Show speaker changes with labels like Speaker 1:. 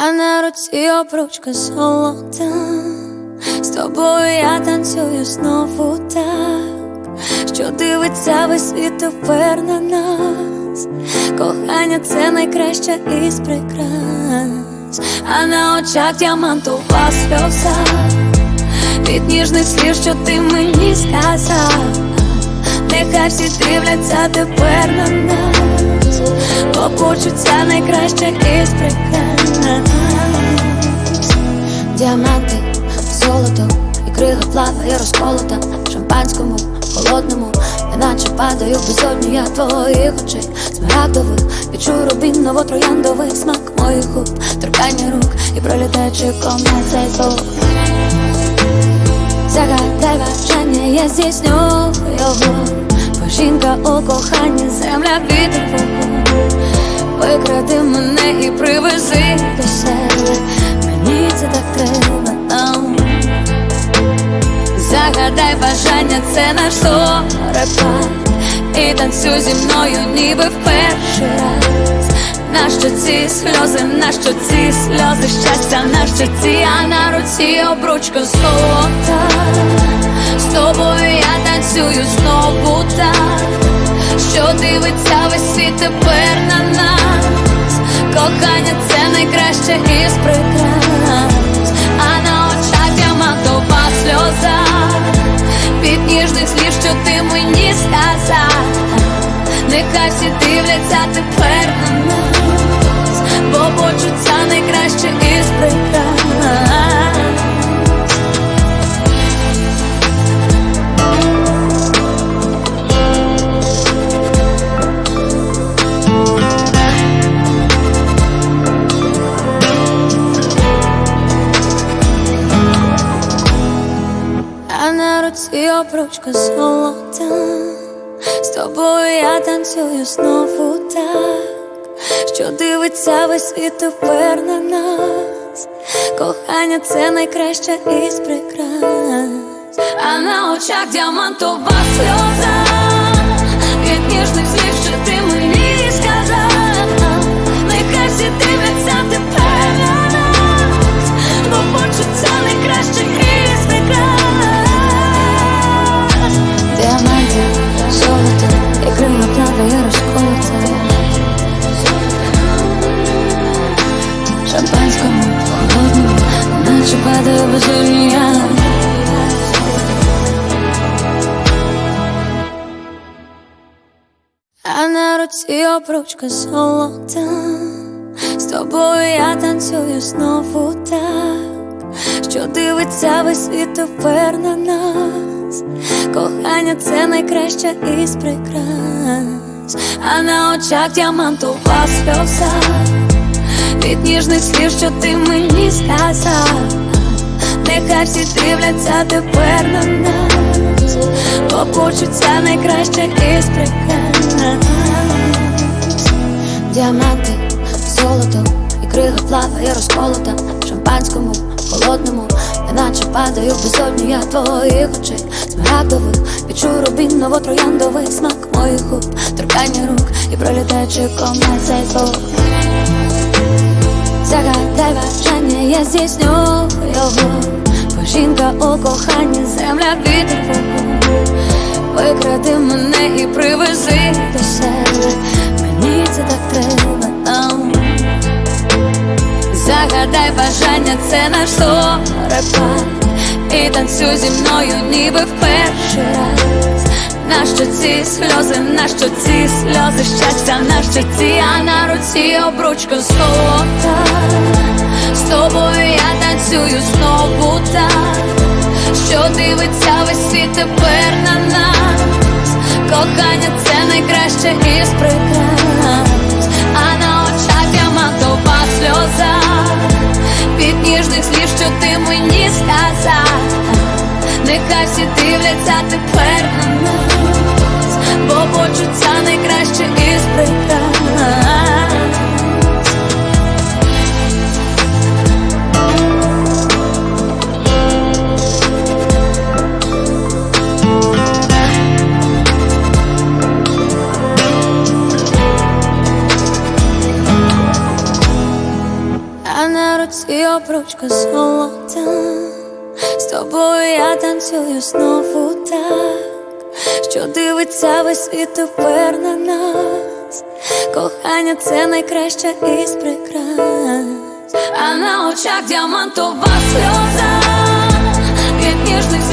Speaker 1: А на руці обручка золота, з тобою я танцюю знову так, що дивиться весь світ тепер на нас. Кохання це найкраща із прикрас, а на очах діамантова сльоза. Від ніжних слів, що ти мені сказав. Нехай всі дивляться тепер на нас, бо почуття найкраще із прикрас Діаманти, золото і крига плаває розколота. Шампанському, холодному, неначе падаю в безодню я твоїх очей. Смарагдових, відчую рубіново трояндовий смак моїх губ, торкання рук і пролітаючи комет цей звук Загадай бажання, я здійсню його. Бо жінка у коханні, земля вітер вогонь Викради мене і привези до себе. Мені це так треба нам Загадай бажання, це наш зорепад І танцюй зі мною, ніби в перший раз. Нащо ці сльози, нащо ці сльози щастя, нащо ці, а на руці обручка золота. З тобою я танцюю знову так, що дивиться весь ніжних слів, що ти мені сказав. Нехай всі дивляться тепер на нас, бо почуття найкраще із прикрас. Обручка золота З тобою я танцюю знову так, що дивиться весь світ тепер на нас. Кохання це найкраще із прикрас, а на очах діамантова сльоза від ніжних слів, наче падає безумія А на руці обручка золота. З тобою я танцюю знову так, що дивиться весь світ тепер на нас. Кохання це найкраще із прикрас, а на очах діамантова сльоза ніжних слів, що ти мені сказав. Нехай всі дивляться тепер на нас, бо почуття найкраще із прикрас Діаманти, золото і крига плаває розколота шампанському, холодному, неначе падаю в безодню я твоїх очей. Смарагдових, відчую рубіново трояндовий смак моїх губ, торкання рук і пролітаючи комет цей звук Загадай бажання, я здійсню його Бо жінка у коханні, земля вітер Викради мене і привези до себе. Мені це так треба нам. Загадай бажання, це наш зорепад І танцюй зі мною, ніби в перший раз Нащо ці сльози, на ці сльози? Щастя, на ці, а на руці обручка золота. З тобою я танцюю знову так, що дивиться весь світ тепер на нас. Кохання це найкраще із прикрас, а на на руці обручка золота. З тобою я танцюю знову так, що дивиться весь світ тепер на нас. Кохання це найкраща із прикрас. А на очах діамантова сльоза від ніжних